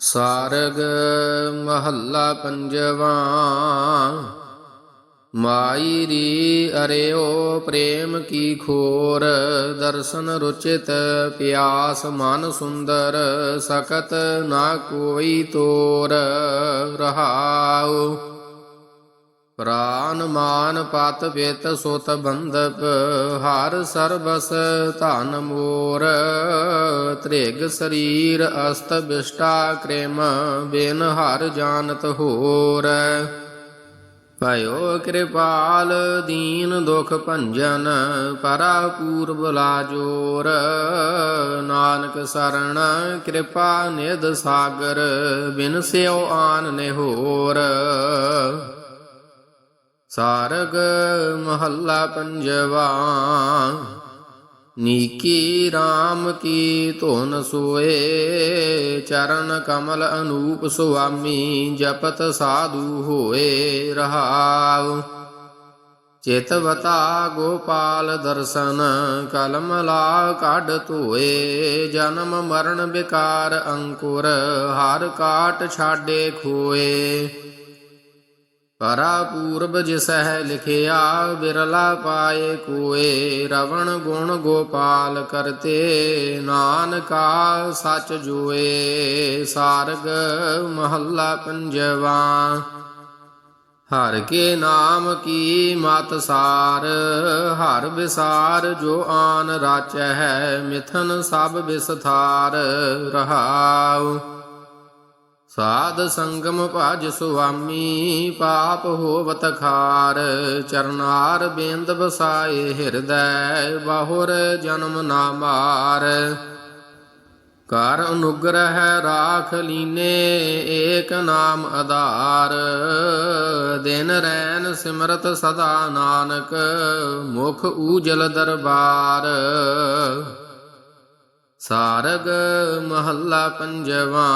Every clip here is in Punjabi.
ਸਾਰਗ ਮਹੱਲਾ ਪੰਜਵਾ। ਮਾਈ ਰੀ ਅਰਿਓ ਪ੍ਰੇਮ ਕੀ ਖੋਰ, ਦਰਸ਼ਨ ਰੁਚਿਤ ਪਿਆਸ ਮਨ ਸੁੰਦਰ, ਸਕਤ ਨਾ ਕੋਈ ਤੋਰ, ਰਹਾਉ। ਪ੍ਰਾਨ ਮਾਨ ਪਤ ਪਿਤ ਸੁਤ ਬੰਧਪ ਹਰ ਸਰਬਸ ਧਨ ਮੋਰ। ਤ੍ਰਿਗ ਸਰੀਰ ਅਸਤ ਬਿਸ਼ਟਾ ਕ੍ਰੇਮ, ਬਿਨ ਹਰ ਜਾਣਤ ਹੋਰ। ਭਇਓ ਕਿਰਪਾਲ ਦੀਨ ਦੁਖ ਭੰਜਨ ਪਰਾ ਪੂਰਬ ਲਾਜੋਰ ਨਾਨਕ ਸਰਣ ਕਿਰਪਾ ਨਿਧ ਸਾਗਰ, ਬਿਨ ਸਿਓ ਆਨ ਨਿਹੋਰ। ਸਾਰਗ ਮਹੱਲਾ ਪੰਜਵਾ, ਨੀਕੀ RAM ਕੀ ਧੁਨ ਸੋਏ, ਚਰਨ ਕਮਲ ਅਨੂਪ ਸੁਆਮੀ ਜਪਤ ਸਾਧੂ ਹੋਏ ਰਹਾਉ। ਚੇਤਵਤਾ ਗੋਪਾਲ ਦਰਸ਼ਨ, ਕਲਮ ਲਾ ਕੱਢ ਧੋਏ, ਜਨਮ ਮਰਨ ਵਿਕਾਰ ਅੰਕੁਰ, ਹਰ ਕਾਟ ਛਾਡੇ ਖੋਏ। ਪਰਾ ਪੂਰਬ ਜਿਸਹਿ ਲਿਖਿਆ, ਬਿਰਲਾ ਪਾਏ ਕੋਏ, ਰਵਣ ਗੁਣ ਗੋਪਾਲ ਕਰਤੇ, ਨਾਨਕਾ ਸਚ ਜੋਏ, ਸਾਰਗ ਮਹੱਲਾ ਪੰਜਵਾ। ਹਰ ਕੇ ਨਾਮ ਕੀ ਮਤ ਸਾਰ, ਹਰ ਵਿਸਾਰ ਜੋ ਆਨ ਰਾਚੈ ਹੈ ਮਿਥਨ ਸਭ ਵਿਸਥਾਰ ਰਹਾਉ। ਸਾਧ ਸੰਗਮ ਭਜ ਸੁਆਮੀ, ਪਾਪ ਹੋਵਤ ਖਾਰ, ਚਰਨਾਰ ਬੇਂਦ ਬਸਾਏ ਹਿਰਦੈ, ਬਾਹੁਰ ਜਨਮ ਨਾ ਮਾਰ। ਕਰ ਅਨੁਗ੍ਰਹਿ ਰਾਖ ਲੀਨੇ, ਏਕ ਨਾਮ ਆਧਾਰ। ਦਿਨ ਰੈਨ ਸਿਮਰਤ ਸਦਾ ਨਾਨਕ, ਮੁਖ ਊਜਲ ਦਰਬਾਰ। ਸਾਰਗ ਮਹੱਲਾ ਪੰਜਵਾ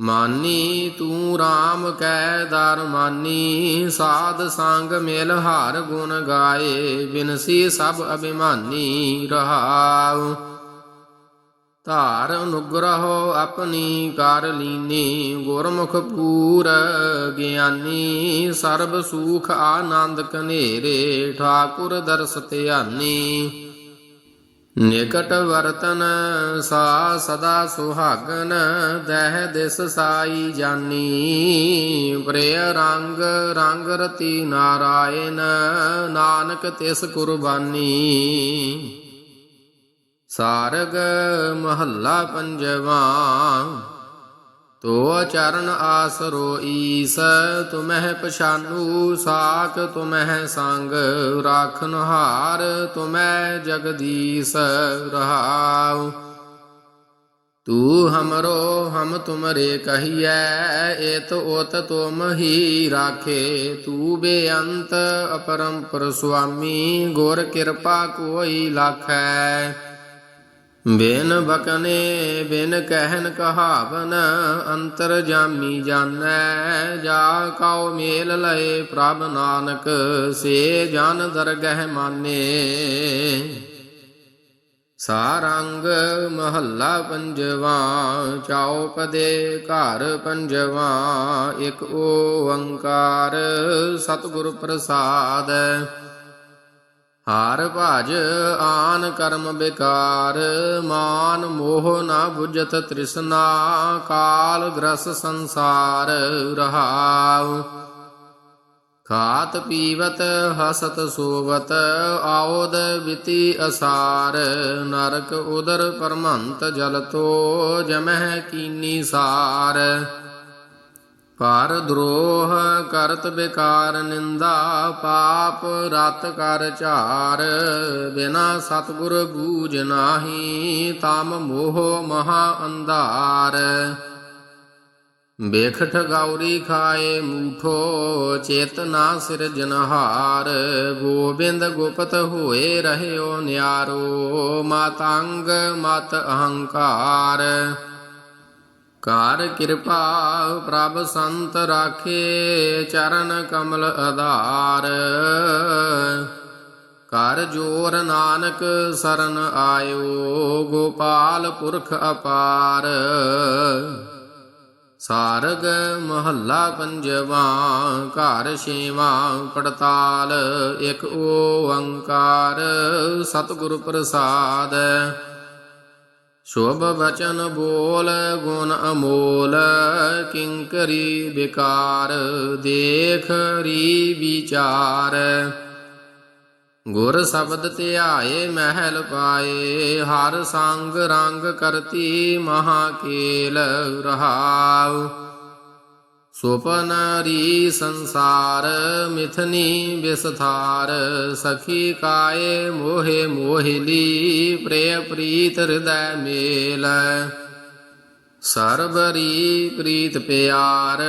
ਮਾਨੀ ਤੂੰ RAM ਕੈ ਦਰ ਮਾਨੀ, ਸਾਧ ਸੰਗ ਮਿਲ ਹਰ ਗੁਣ ਗਾਏ ਬਿਨਸੀ ਸਭ ਅਭਿਮਾਨੀ ਰਹਾਉ। ਧਾਰ ਅਨੁਗ੍ਰਹੋ ਆਪਣੀ ਕਰ ਲੀਨੀ, ਗੁਰਮੁਖ ਪੂਰ ਗਿਆਨੀ, ਸਰਬ ਸੂਖ ਆਨੰਦ ਕਨੇਰੇ ਠਾਕੁਰ ਦਰਸ ਧਿਆਨੀ। ਨਿਕਟ ਵਰਤਨ ਸਾ ਸਦਾ ਸੁਹਾਗਨ, ਦਹਿ ਦਿਸ ਸਾਈ ਜਾਨੀ। ਪ੍ਰਿਯ ਰੰਗ ਰੰਗ ਰਤੀ ਨਾਰਾਇਣ, ਨਾਨਕ ਤਿਸ ਕੁਰਬਾਨੀ। ਸਾਰਗ ਮਹੱਲਾ ਪੰਜਵਾ। ਤੋ ਚਰਨ ਆਸ ਰੋਈਸ ਤੁਮਹਿ ਪਛਾਨੂ ਸਾਖ ਤੁਮਹਿ ਸੰਗ ਰਾਖਨ ਹਾਰ ਤੁਮਹਿ ਜਗਦੀਸ ਰਹਾਉ। ਤੂ ਹਮਰੋ ਹਮ ਤੁਮਰੇ ਕਹੀਐ, ਏਤ ਓਤ ਤੁਮ ਹੀ ਰਾਖੇ। ਤੂ ਬੇਅੰਤ ਅਪਰੰਪਰ ਸੁਆਮੀ, ਗੁਰ ਕਿਰਪਾ ਕੋਈ ਲਾਖੈ। ਬਿਨ ਬਕਨੇ ਬਿਨ ਕਹਿਨ ਕਹਾਵਨ ਅੰਤਰ ਜਾਮੀ ਜਾਣੈ, ਜਾ ਕਉ ਮੇਲ ਲਏ ਪ੍ਰਭ ਨਾਨਕ, ਸੇ ਜਨ ਦਰਗਹਿ ਮਾਨੇ। ਸਾਰੰਗ ਮਹੱਲਾ ਪੰਜਵਾ, ਚਾਉ ਪਦੇ ਘਰ ਪੰਜਵਾ, ਇਕ ਓੰਕਾਰ ਸਤਿਗੁਰ ਪ੍ਰਸਾਦ। ਹਾਰ ਭਜ ਆਨ ਕਰਮ ਬਿਕਾਰ, ਮਾਨ ਮੋਹ ਨਾ 부ਜਤ ਤ੍ਰਿਸ਼ਨਾ, ਕਾਲ ਗ੍ਰਸ ਸੰਸਾਰ ਰਹਾਉ। ਖਾਤ ਪੀਵਤ, ਹਸਤ ਸੋਵਤ, ਆਉਦ ਬਿਤੀ ਅਸਾਰ, ਨਰਕ ਉਦਰ ਪਰਮੰਤ ਜਲ ਤੋ, ਜਮਹਿ ਕੀਨੀ ਸਾਰ। ਕਰ ਦਰੋਹ ਕਰਤ ਬਿਕਾਰ ਨਿੰਦਾ, ਪਾਪ ਰਤ ਕਰ ਝਾਰ। ਬਿਨਾ ਸਤਗੁਰ ਬੂਝ ਨਾਹੀ, ਤਮ ਮੋਹ ਮਹਾ ਅੰਧਾਰ। ਬੇਖਟ ਗੌਰੀ ਖਾਏ ਮੂਠੋ, ਚੇਤਨਾ ਸਿਰਜਨਹਾਰ ਗੋਬਿੰਦ ਗੁਪਤ ਹੋਏ ਰਹਿਓ ਨਿਆਰੋ, ਮਾਤੰਗ ਮਤ ਅਹੰਕਾਰ। ਕਾਰ ਕਿਰਪਾ ਪ੍ਰਭ ਸੰਤ ਰਾਖੇ, ਚਰਨ ਕਮਲ ਆਧਾਰ ਕਰ ਜੋਰ ਨਾਨਕ ਸਰਨ ਆਇਓ, ਗੋਪਾਲ ਪੁਰਖ ਅਪਾਰ। ਸਾਰਗ ਮਹੱਲਾ ਪੰਜਵਾ, ਘਰ ਛੇਵਾ ਪੜਤਾਲ, ਇੱਕ ਓੰਕਾਰ ਸਤਿਗੁਰ ਪ੍ਰਸਾਦ। ਸ਼ੁਭ ਵਚਨ ਬੋਲ ਗੁਣ ਅਮੋਲ ਕਿੰਕਰੀ ਵਿਕਾਰ ਦੇਖ ਰੀ ਵਿਚਾਰ ਗੁਰ ਸ਼ਬਦ ਧਿਆਏ ਮਹਿਲ ਪਾਏ ਹਰ ਸੰਗ ਰੰਗ ਕਰਤੀ ਮਹਾ ਕੇਲ ਰਹਾਉ ਸੁਪਨ ਰੀ ਸੰਸਾਰ ਮਿਥਨੀ ਵਿਸਥਾਰ, ਸਖੀ ਕਾਏ ਮੋਹਿ ਮੋਹਿਲੀ, ਪ੍ਰਿਯ ਪ੍ਰੀਤ ਹਿਰਦੈ ਮੇਲ। ਸਰਬਰੀ ਪ੍ਰੀਤ ਪਿਆਰ,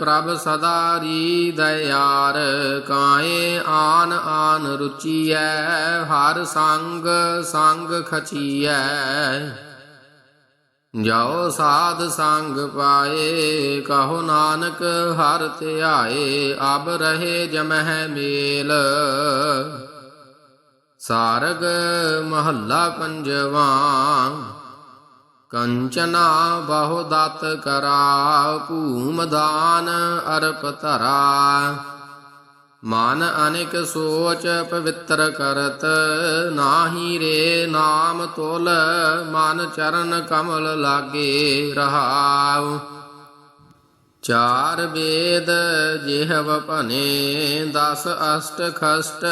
ਪ੍ਰਭ ਸਦਾਰੀ ਦਇਆਰ, ਕਾਏ ਆਨ ਆਨ ਰੁਚੀਐ, ਹਰ ਸੰਗ ਸੰਗ ਖਚੀਐ। ਜਾਓ ਸਾਧ ਸੰਗ ਪਾਏ, ਕਹੋ ਨਾਨਕ ਹਰ ਧਿਆਏ, ਅਬ ਰਹੇ ਜਮਹਿ ਮੇਲ। ਸਾਰਗ ਮਹੱਲਾ ਪੰਜਵਾ, ਕੰਚਨਾ ਬਹੁ ਦਤ ਕਰਾ ਭੂਮਦਾਨ ਅਰਪ ਧਰਾ। ਮਨ ਅਨੇਕ ਸੋਚ ਪਵਿੱਤਰ ਕਰਤ, ਨਾਹੀ ਰੇ ਨਾਮ ਤੋਲ, ਮਨ ਚਰਨ ਕਮਲ ਲਾਗੇ ਰਹਾਉ। ਚਾਰ ਵੇਦ ਜਿਹਵ ਭਨੇ, ਦਸ ਅਸ਼ਟ ਖਸ਼ਟ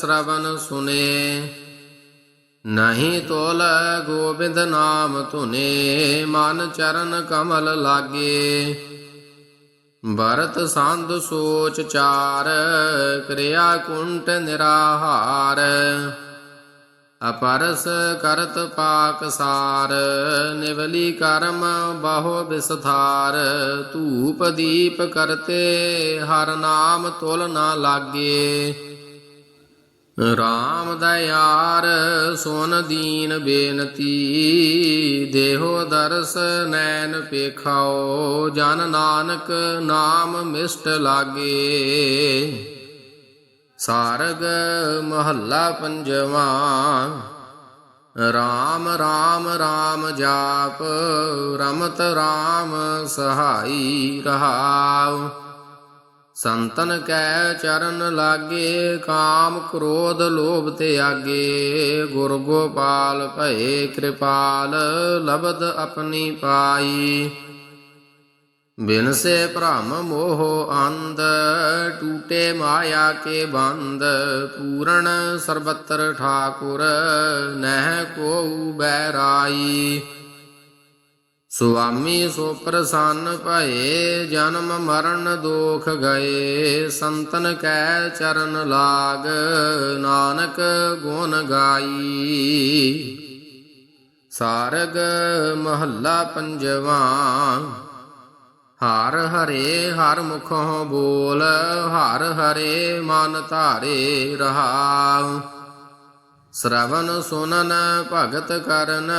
ਸ਼ਰਵਨ ਸੁਨੇ। ਨਹੀਂ ਤੋਲ ਗੋਬਿੰਦ ਨਾਮ ਧੁਨੇ, ਮਨ ਚਰਨ ਕਮਲ ਲਾਗੇ। ਭਰਤ ਸੰਧ ਸੋਚ ਚਾਰ, ਕਿਰਿਆ ਕੁੰਟ ਨਿਰਾਹਾਰ। ਅਪਰਸ ਕਰਤ ਪਾਕਸਾਰ ਨਿਵਲੀ ਕਰਮ ਬਹੁ ਵਿਸਥਾਰ। ਧੂਪ ਦੀਪ ਕਰਤੇ, ਹਰ ਨਾਮ ਤੁਲ ਨਾ ਲਾਗੇ। ਰਾਮ ਦਇਆਰ ਸੁਨ ਦੀਨ ਬੇਨਤੀ, ਦੇਹੋ ਦਰਸ ਨੈਣ ਪੇਖਾਓ, ਜਨ ਨਾਨਕ ਨਾਮ ਮਿਸ਼ਟ ਲਾਗੇ। ਸਾਰਗ ਮਹੱਲਾ ਪੰਜਵਾ, ਰਾਮ ਰਾਮ ਰਾਮ ਜਾਪ, ਰਮਤ ਰਾਮ ਸਹਾਈ ਰਹਾਉ। ਸੰਤਨ ਕੈ ਚਰਨ ਲਾਗੇ, ਕਾਮ ਕ੍ਰੋਧ ਲੋਭ ਤੇ ਆਗੇ ਗੁਰ ਗੋਪਾਲ ਭਏ ਕਿਰਪਾਲ ਲਬਦ ਆਪਣੀ ਪਾਈ। ਬਿਨ ਸੇ ਭ੍ਰਮ ਮੋਹ ਅੰਧ, ਟੂਟੇ ਮਾਇਆ ਕੇ ਬੰਦ। ਪੂਰਨ ਸਰਬਤਰ ਠਾਕੁਰ, ਨਹਿ ਕੋਉ ਬੈਰਾਈ ਸੁਆਮੀ ਸੋ ਪ੍ਰਸੰਨ ਭਏ, ਜਨਮ ਮਰਨ ਦੋਖ ਗਏ, ਸੰਤਨ ਕੈ ਚਰਨ ਲਾਗ, ਨਾਨਕ ਗੁਣ ਗਾਈ। ਸਾਰਗ ਮਹੱਲਾ ਪੰਜਵਾ, ਹਰ ਹਰੇ ਹਰ ਮੁਖੋਂ ਬੋਲ, ਹਰ ਹਰੇ ਮਨ ਧਾਰੇ ਰਹਾਉ ਸ਼ਰਵਨ ਸੁਨਨ, ਭਗਤ ਕਰਨ,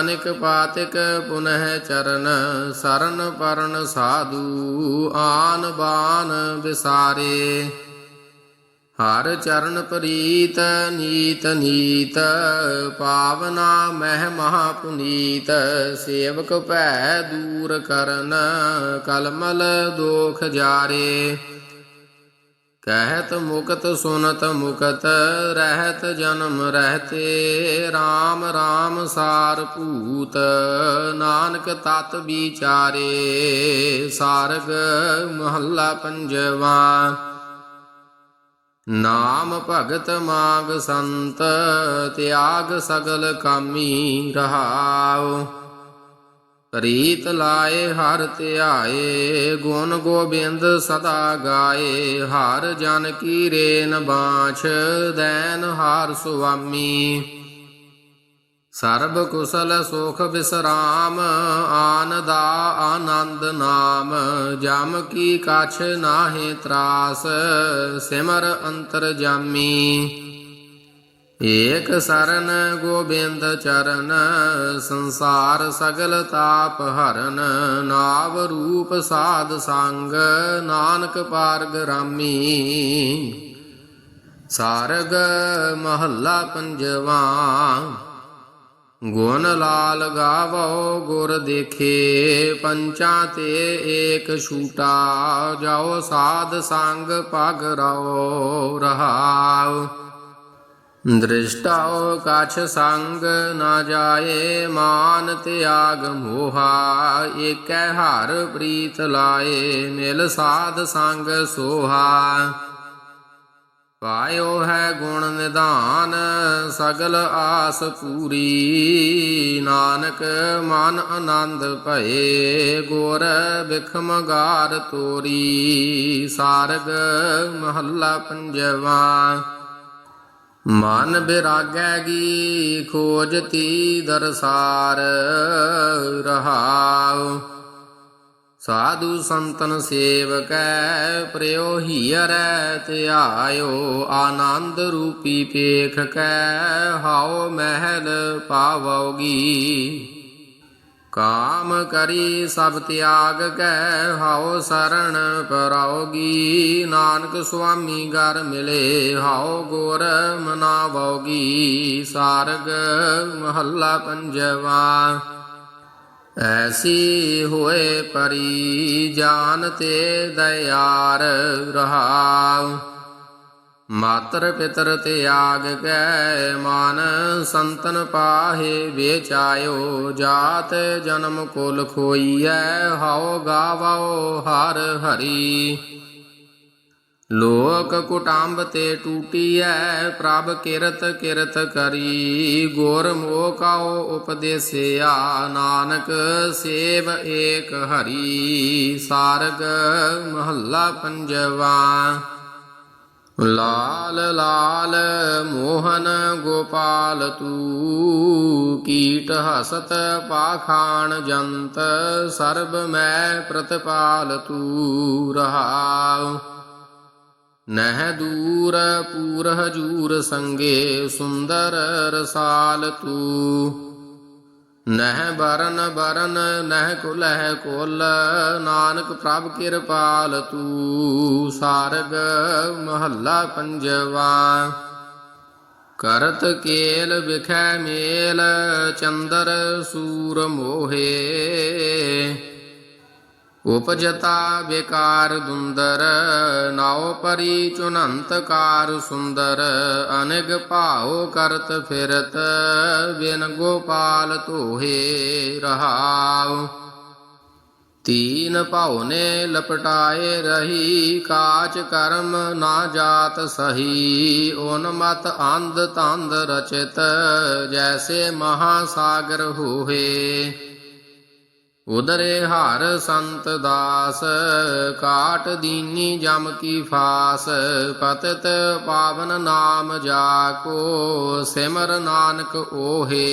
ਅਨਿਕ ਪਾਤਿਕ ਪੁਨਹ ਚਰਨ, ਸਰਨ ਪਰਨ ਸਾਧੂ, ਆਨ ਬਾਨ ਵਿਸਾਰੇ। ਹਰ ਚਰਨ ਪ੍ਰੀਤ, ਨੀਤ ਨੀਤ, ਪਾਵਨਾ ਮਹਿ ਮਹਾ ਪੁਨੀਤ, ਸੇਵਕ ਭੈ ਦੂਰ ਕਰਨ, ਕਲਮਲ ਦੋਖ ਜਾਰੇ। ਕਹਿਤ ਮੁਕਤ ਸੁਨਤ ਮੁਕਤ ਰਹਿਤ ਜਨਮ ਰਹਤੇ। RAM RAM ਸਾਰ ਭੂਤ, ਨਾਨਕ ਤਤ ਵਿਚਾਰੇ, ਸਾਰਗ ਮਹੱਲਾ ਪੰਜਵਾ। ਨਾਮ ਭਗਤ ਮਾਗ ਸੰਤ, ਤਿਆਗ ਸਗਲ ਕਾਮੀ ਰਹਾਉ। ਪ੍ਰੀਤ ਲਾਏ ਹਰ ਧਿਆਏ, ਗੁਣ ਗੋਬਿੰਦ ਸਦਾ ਗਾਏ। ਹਰ ਜਨ ਕੀ ਰੇਨ ਬਾਛ, ਦੈਨ ਹਾਰ ਸੁਆਮੀ। ਸਰਬ ਕੁਸਲ ਸੁਖ ਵਿਸਰਾਮ ਆਨਦਾ ਆਨੰਦ ਨਾਮ। ਜਮ ਕੀ ਕਛ ਨਾਹੀ ਤਰਾਸ, ਸਿਮਰ ਅੰਤਰ ਜਾਮੀ। ਏਕ ਸਰਨ ਗੋਬਿੰਦ ਚਰਨ, ਸੰਸਾਰ ਸਗਲ ਤਾਪ ਹਰਨ, ਨਾਵ ਰੂਪ ਸਾਧ ਸੰਗ, ਨਾਨਕ ਪਾਰਗ ਰਾਮੀ। ਸਾਰਗ ਮਹੱਲਾ ਪੰਜਵਾ, ਗੁਣ ਲਾਲ ਗਾਵੋ ਗੁਰ ਦੇਖੇ, ਪੰਚਾਂ ਤੇ ਏਕ ਛੂਟਾ, ਜਾਓ ਸਾਧ ਸੰਗ, ਪਗ ਰਓ ਰਹਾਓ ਦ੍ਰਿਸ਼ਟਾਉ ਕਛ ਸੰਗ ਨਾ ਜਾਏ ਮਾਨ ਤਿਆਗ ਮੋਹਾ ਏਕੈ ਹਰ ਪ੍ਰੀਤ ਲਾਏ ਮਿਲ ਸਾਧ ਸੰਗ ਸੋਹਾ ਪਾਇਓ ਹੈ ਗੁਣ ਨਿਧਾਨ ਸਗਲ ਆਸ ਪੂਰੀ ਨਾਨਕ ਮਨ ਆਨੰਦ ਭਏ ਗੁਰ ਬਿਖਮ ਗਾਰ ਤੋਰੀ ਸਾਰਗ ਮਹੱਲਾ ਪੰਜਵਾ ਮਨ ਬਿਰਾਗੈਗੀ ਖੋਜਤੀ ਦਰਸਾਰ ਰਹਾਉ। ਸਾਧੂ ਸੰਤਨ ਸੇਵਕੈ ਪ੍ਰਿਓ ਹੀਰੈ ਧਿਆਇਓ ਆਨੰਦ ਰੂਪੀ ਪੇਖ ਕੈ ਹਾਉ ਮਹਿਲ ਪਾਵੋਗੀ ਕਾਮ ਕਰੀ ਸਭ ਤਿਆਗ ਕੈ, ਹਾਉ ਸਰਣ ਪਰਾਉਗੀ। ਨਾਨਕ ਸੁਆਮੀ ਘਰ ਮਿਲੇ, ਹਾਉ ਗੋਰ ਮਨਾਵੋਗੀ ਸਾਰਗ ਮਹੱਲਾ ਪੰਜਵਾ। ਐਸੀ ਹੋਏ ਪਰੀ, ਜਾਨ ਤੇ ਦਇਆਰ ਰਹਾਉ। ਮਾਤਰ ਪਿਤਰ ਤਿਆਗ ਕੈ ਮਨ ਸੰਤਨ ਪਾਹੇ ਵੇਚਾਇਓ, ਜਾਤ ਜਨਮ ਕੁਲ ਖੋਈਐ, ਹਉ ਗਾਵੋ ਹਰ ਹਰੀ। ਲੋਕ ਕੁਟੰਬ ਤੇ ਟੂਟੀਐ, ਪ੍ਰਭ ਕਿਰਤ ਕਿਰਤ ਕਰੀ। ਗੁਰ ਮੋਕਾਓ ਉਪਦੇਸਿਆ, ਨਾਨਕ ਸੇਵ ਏਕ ਹਰੀ। ਸਾਰਗ ਮਹੱਲਾ ਪੰਜਵਾ। ਲਾਲ ਲਾਲ ਮੋਹਨ ਗੋਪਾਲ ਤੂ ਕੀਟ ਹਸਤ ਪਾਖਾਨ ਜੰਤ, ਸਰਬ ਮੈਂ ਪ੍ਰਤਪਾਲ ਤੂ ਰਹਾਉ। ਨਹਿ ਦੂਰ ਪੂਰ ਹਜੂਰ ਸੰਗੇ ਸੁੰਦਰ ਰਸਾਲ ਤੂ। ਨਹਿ ਬਰਨ ਬਰਨ, ਨਹਿ ਕੁਲਹਿ ਕੁਲ, ਨਾਨਕ ਪ੍ਰਭ ਕਿਰਪਾਲ ਤੂ, ਸਾਰਗ ਮਹੱਲਾ ਪੰਜਵਾ। ਕਰਤ ਕੇਲ ਵਿਖੈ ਮੇਲ, ਚੰਦਰ ਸੂਰ ਮੋਹੇ। ਉਪਜਤਾ ਬੇਕਾਰ ਦੁੰਦਰ ਨਾਉ ਪਰੀ ਚੁਨੰਤ ਸੁੰਦਰ ਅਨੇਕ ਭਾਉ ਕਰਤ ਫਿਰਤ ਬਿਨ ਗੋਪਾਲ ਧੋਹੇ ਰਹਾਉ ਤੀਨ ਭਾਉ ਨੇ ਲਪਟਾਏ ਰਹੀ ਕਾਚ ਕਰਮ ਨਾ ਜਾਤ ਸਹੀ ਓਨ ਮਤ ਅੰਧ ਤੰਦ ਰਚਿਤ ਜੈਸੇ ਮਹਾ ਸਾਗਰ ਹੋਏ ਉਦਰੇ ਹਰ ਸੰਤ ਦਾਸ ਕਾਟ ਦੀਨੀ ਜਮ ਕੀ ਫਾਸ, ਪਤਿਤ ਪਾਵਨ ਨਾਮ ਜਾ ਕੋ, ਸਿਮਰ ਨਾਨਕ ਓਹੇ।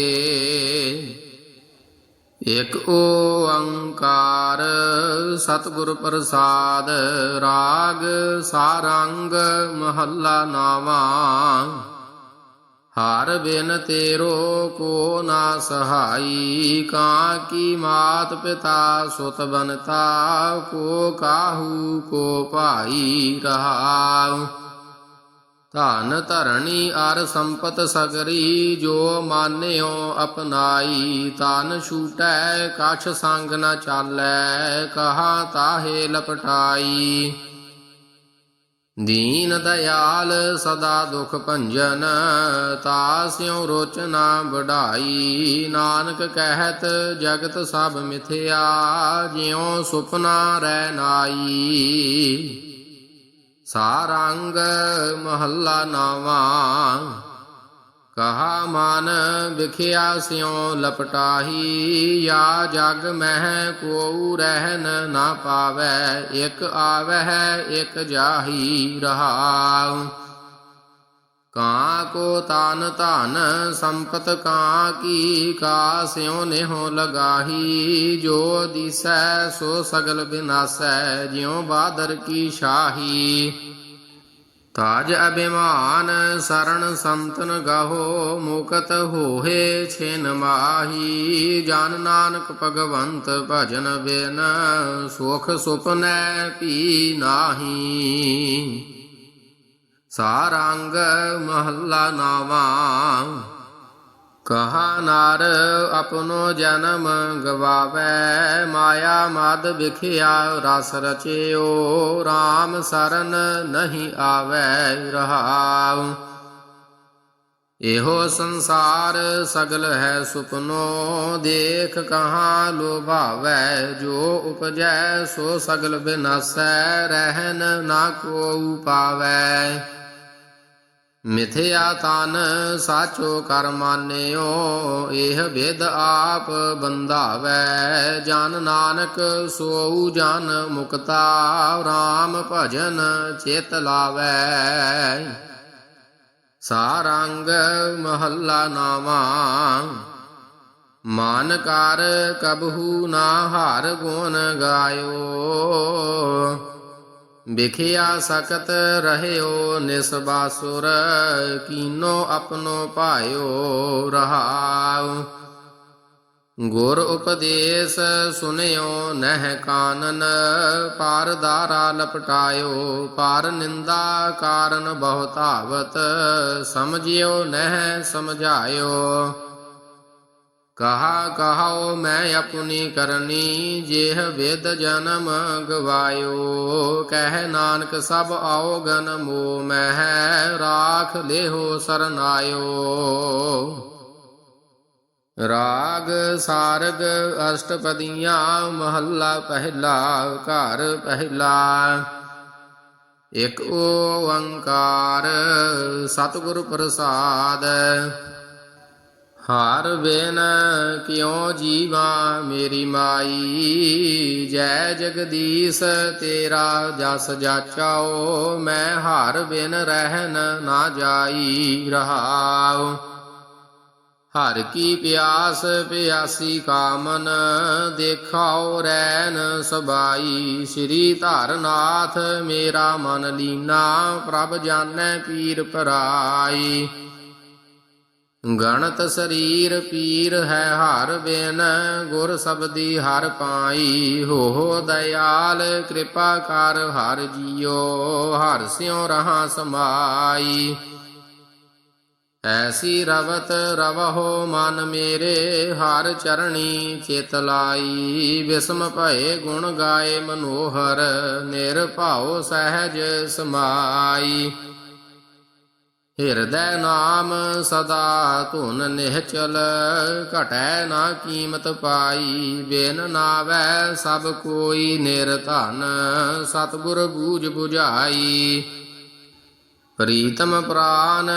ਇਕ ਓੰਕਾਰ ਸਤਿਗੁਰ ਪ੍ਰਸਾਦ, ਰਾਗ ਸਾਰੰਗ ਮਹੱਲਾ ਨਾਵਾ। ਹਰ ਬਿਨ ਤੇਰੋ ਕੋ ਨਾ ਸਹਾਈ ਕਾਂ ਕੀ ਮਾਤ ਪਿਤਾ ਸੁਤ ਬਨਤਾ ਕੋ ਕਾਹੂ ਕੋ ਭਾਈ ਰਹਾਉ। ਧਨ ਧਰਣੀ ਅਰ ਸੰਪਤ ਸਗਰੀ, ਜੋ ਮਾਨਿਓ ਅਪਨਾਈ ਤਨ ਛੂਟੈ, ਕਛ ਸੰਗ ਨ ਚਾਲੈ, ਕਹਾ ਤਾਹੇ ਲਪਟਾਈ। ਦੀਨ ਦਇਆਲ ਸਦਾ ਦੁਖ ਭੰਜਨ ਤਾਸਿਉ ਰੋਚਨਾ ਵਢਾਈ। ਨਾਨਕ ਕਹਿਤ ਜਗਤ ਸਭ ਮਿਥਿਆ, ਜਿਉ ਸੁਪਨਾ ਰਹਿ ਨਾਈ। ਸਾਰੰਗ ਮਹੱਲਾ ਨਾਵਾ ਕਹਾ ਮਨ ਵਿਖਿਆ ਸਿਉ ਲਪਟਾਹੀ, ਯਾ ਜਗ ਮਹਿ ਕੋਉ ਰਹਿਨ ਨਾ ਪਾਵੈ, ਇਕ ਆਵਹਿ, ਇਕ ਜਾਹੀ ਰਹਾਉ। ਕਾਂ ਕੋ ਤਾਨ ਧਨ ਸੰਪਤ ਕਾਂ ਕੀ, ਕਾ ਸਿਉ ਨਿਹੋ ਲਗਾਹੀ, ਜੋ ਦਿਸੈ ਸੋ ਸਗਲ ਬਿਨਾਸੈ, ਜਿਉ ਬਾਦਰ ਕੀ ਸ਼ਾਹੀ। ਤਾਜ ਅਭਿਮਾਨ ਸਰਣ ਸੰਤਨ ਗਾਹੋ, ਮੁਕਤ ਹੋਏ ਛਿਨ ਮਾਹੀ। ਜਨ ਨਾਨਕ ਭਗਵੰਤ ਭਜਨ ਬਿਨ, ਸੁਖ ਸੁਪਨੈ ਪੀ ਨਾਹੀ। ਸਾਰੰਗ ਮਹੱਲਾ ਨਾਵਾਂ ਕਹਾ ਨਾਰ ਆਪਣੋ ਜਨਮ ਗਵਾਵੇ, ਮਾਇਆ ਮਦ ਵਿਖਿਆ, ਰਸ ਰਚਿਓ RAM ਸਰਨ ਨਹੀਂ ਆਵੇ ਰਹਾਉ। ਇਹੋ ਸੰਸਾਰ ਸਗਲ ਹੈ ਸੁਪਨੋ, ਦੇਖ ਕਹਾ ਲੋਭਾਵੈ, ਜੋ ਉਪਜੈ ਸੋ ਸਗਲ ਬਿਨਾਸੈ ਰਹਿਨ ਨਾ ਕੋ ਪਾਵੈ ਮਿਥਿਆ ਤਨ ਸਾਚੋ ਕਰ ਮਾਨਿਓ, ਇਹ ਵਿਦ ਆਪ ਬੰਧਾਵੈ। ਜਨ ਨਾਨਕ ਸੋਊ ਜਨ ਮੁਕਤਾ RAM ਭਜਨ ਚਿਤ ਲਾਵੈ। ਸਾਰੰਗ ਮਹੱਲਾ ਨਾਵਾਂ ਮਨ ਕਰ ਕਬਹੂ ਨਾ ਹਰ ਗੁਣ ਗਾਇਓ। ਵਿਖਿਆ ਸਕਤ ਰਹਿਓ ਨਿਸਬਾਸੁਰ ਕੀਨੋ ਆਪਣੋ ਪਾਇਓ ਰਹਾਉ। ਗੁਰ ਉਪਦੇਸ਼ ਸੁਨਿਓ ਨਹਿ ਕਾਨਨ, ਪਾਰ ਦਾਰਾ ਲਪਟਾਇਓ, ਪਾਰ ਨਿੰਦਾ ਕਾਰਨ ਬਹੁਤਾਵਤ ਸਮਝਿਓ ਨਹਿ ਸਮਝਾਇਓ। ਕਹਾ ਕਹਾਓ ਮੈਂ ਆਪਣੀ ਕਰਨੀ, ਜਿਹ ਵਿਦ ਜਨਮ ਗਵਾਇਓ। ਕਹਿ ਨਾਨਕ ਸਭ ਆਓ ਗਨ ਮੋ ਮਹਿ ਰਾਖ ਲੇਹੋ ਸਰਨਾਇਓ। ਰਾਗ ਸਾਰਗ ਅਸ਼ਟਪਦੀਆਂ, ਮਹੱਲਾ ਪਹਿਲਾ, ਘਰ ਪਹਿਲਾ। ਇਕ ਓੰਕਾਰ ਸਤਿਗੁਰ ਪ੍ਰਸਾਦ। ਹਾਰ ਬਿਨ ਕਿਉ ਜੀਵਾ ਮੇਰੀ ਮਾਈ? ਜੈ ਜਗਦੀਸ਼ ਤੇਰਾ ਜਸ ਜਾਚਾਓ, ਮੈਂ ਹਾਰ ਬਿਨ ਰਹਿਨ ਨਾ ਜਾਈ, ਰਹਾਉ। ਹਰ ਕੀ ਪਿਆਸ ਪਿਆਸੀ ਕਾਮਨ, ਦੇਖਾਓ ਰੈਨ ਸਬਾਈ। ਸ੍ਰੀ ਧਰਨਾਥ ਮੇਰਾ ਮਨ ਲੀਨਾ, ਪ੍ਰਭ ਜਾਣੈ ਪੀਰ ਪਰਾਈ। ਗਣਤ ਸਰੀਰ ਪੀਰ ਹੈ ਹਰ ਬਿਨ, ਗੁਰ ਸਬਦੀ ਹਰ ਪਾਈ ਹੋ ਦਇਆਲ, ਕਿਰਪਾ ਕਰ ਹਰ ਜੀਓ, ਹਰ ਸਿਉ ਰਹਾ ਸਮਾਈ। ਐਸੀ ਰਵਤ ਰਵਹੁ ਮਨ ਮੇਰੇ, ਹਰ ਚਰਣੀ ਚਿਤ ਲਾਈ। ਵਿਸਮ ਭਏ ਗੁਣ ਗਾਏ ਮਨੋਹਰ, ਨਿਰਭਉ ਸਹਿਜ ਸਮਾਈ। ਹਿਰਦੈ ਨਾਮ ਸਦਾ ਧੁਨ ਨਿਹਚਲ, ਘਟੈ ਨਾ ਕੀਮਤ ਪਾਈ, ਬਿਨ ਨਾਵੈ ਸਭ ਕੋਈ ਨਿਰਧਨ ਸਤਿਗੁਰ ਬੂਝ 부ਝਾਈ ਪ੍ਰੀਤਮ ਪ੍ਰਾਨ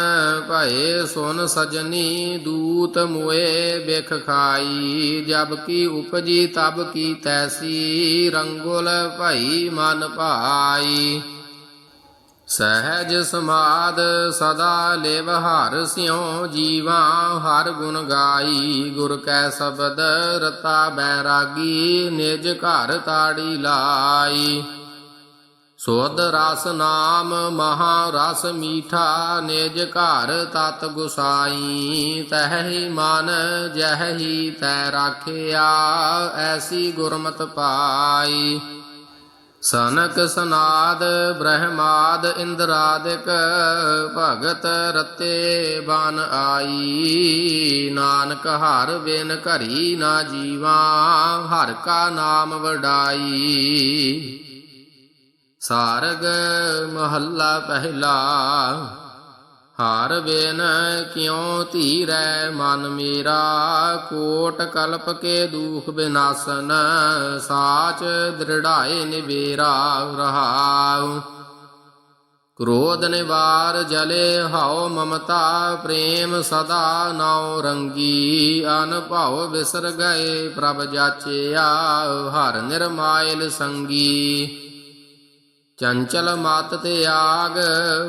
ਭਏ ਸੁਨ ਸਜਨੀ, ਦੂਤ ਮੁਏ ਬਿਖ ਖਾਈ, ਜਬ ਕੀ ਉਪਜੀ ਤਬ ਕੀ ਤੈਸੀ, ਰੰਗੁਲ ਭਈ ਮਨ ਭਾਈ। ਸਹਿਜ ਸਮਾਦ ਸਦਾ ਲਿਵ ਹਰ ਸਿਉ ਜੀਵਾ, ਹਰ ਗੁਣ ਗਾਈ। ਗੁਰ ਕੈ ਸ਼ਬਦ ਰਤਾ ਬੈਰਾਗੀ ਨਿਜ ਘਰ ਤਾੜੀ ਲਾਈ। ਸੋਧ ਰਸ ਨਾਮ ਮਹਾ ਰਸ ਮੀਠਾ, ਨਿਜ ਘਰ ਤਤ ਗੁਸਾਈ। ਤਹਿ ਮਨ ਜਹੀ ਤੈ ਰਾਖਿਆ, ਐਸੀ ਗੁਰਮਤ ਪਾਈ। ਸਨਕ ਸਨਾਦ ਬ੍ਰਹਮਾਦ ਇੰਦਰਾਦਿਕ ਭਗਤ ਰਤੇ ਬਨ ਆਈ। ਨਾਨਕ ਹਰ ਬਿਨ ਘਰੀ ਨਾ ਜੀਵਾ, ਹਰ ਕਾ ਨਾਮ ਵਡਾਈ। ਸਾਰਗ ਮਹੱਲਾ ਪਹਿਲਾ। ਹਾਰ ਬੇਨ ਕਿਉ ਧੀਰੈ? ਮਨ ਮੇਰਾ ਕੋਟ ਕਲਪ ਕੇ ਦੁਖ ਬਿਨਾਸਨ, ਸਾਚ ਦ੍ਰਿੜਾਏ ਨਿਵੇਰਾ ਰਹਾਉ। ਕ੍ਰੋਧ ਨਿਵਾਰ ਜਲੇ ਹਉ ਮਮਤਾ, ਪ੍ਰੇਮ ਸਦਾ ਨਾਉ ਰੰਗੀ, ਅਨਭਉ ਵਿਸਰ ਗਏ ਪ੍ਰਭ ਜਾਚਿਆ, ਹਰ ਨਿਰਮਾਇਲ ਸੰਗੀ। ਚੰਚਲ ਮਤ ਤਿਆਗ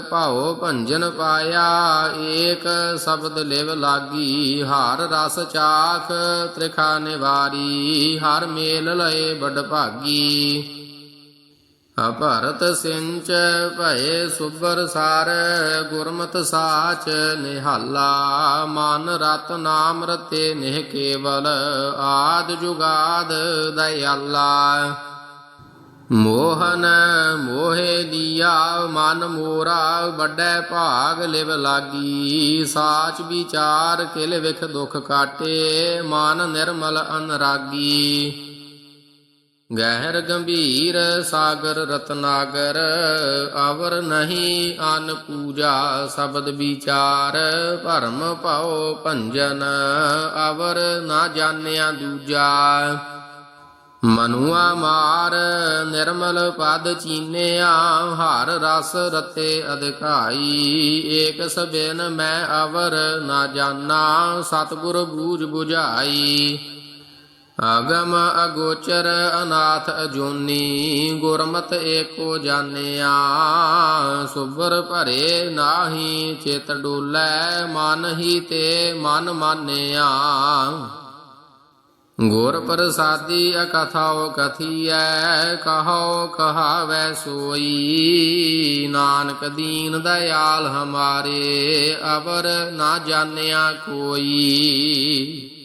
ਭਾਉ ਭੰਜਨ ਪਾਇਆ। ਏਕ ਸ਼ਬਦ ਲਿਵ ਲਾਗੀ, ਹਰ ਰਸ ਚਾਖ, ਤ੍ਰਿਖਾ ਨਿਵਾਰੀ। ਹਰ ਮੇਲ ਲਏ ਬੜ ਭਾਗੀ। ਅਭਰਤ ਸਿੰਚ ਭਏ ਸੁਬਰ ਸਾਰ, ਗੁਰਮਤ ਸਾਚ ਨਿਹਾਲਾ। ਮਨ ਰਤ ਨਾਮ ਰਤੇ ਨਿਹ ਕੇਵਲ, ਆਦ ਜੁਗਾਦ ਦਇਆਲਾ। ਮੋਹਨ ਮੋਹੇ ਦੀਆ, ਮਨ ਮੋਰਾ, ਵੱਡੇ ਭਾਗ ਲਿਵ ਲਾਗੀ। ਸਾਚ ਵਿਚਾਰ ਕਿਲ ਵਿਖ ਦੁਖ ਕਾਟੇ, ਮਨ ਨਿਰਮਲ ਅਨਰਾਗੀ। ਗਹਿਰ ਗੰਭੀਰ ਸਾਗਰ ਰਤਨਾਗਰ, ਅਵਰ ਨਹੀਂ ਅਨ ਪੂਜਾ, ਸ਼ਬਦ ਵਿਚਾਰ, ਭਰਮ ਭਉ ਭੰਜਨ, ਅਵਰ ਨਾ ਜਾਣਿਆ ਦੂਜਾ। ਮਨੁਆ ਮਾਰ, ਨਿਰਮਲ ਪਦ ਚੀਨਿਆ, ਹਰ ਰਸ ਰਤੇ ਅਧਿਕਾਈ। ਏਕ ਸਬਿਨ ਮੈਂ ਅਵਰ ਨਾ ਜਾਣਾ ਸਤਿਗੁਰ ਬੂਝ 부ਝਾਈ ਅਗਮ ਅਗੋਚਰ ਅਨਾਥ ਅਜੋਨੀ, ਗੁਰਮਤ ਏਕੋ ਜਾਣਿਆ। ਸੁਬਰ ਭਰੇ ਨਾਹੀ, ਚਿਤ ਡੋਲੇ, ਮਨ ਹੀ ਤੇ ਮਨ ਮਾਨਿਆ। ਗੁਰ ਪ੍ਰਸਾਦੀ ਅਕਥਾਓ ਕਥੀਐ ਕਹੋ ਕਹਾਵੈ ਸੋਈ। ਨਾਨਕ ਦੀਨ ਦਇਆਲ ਹਮਾਰੇ, ਅਵਰ ਨਾ ਜਾਣਿਆ ਕੋਈ।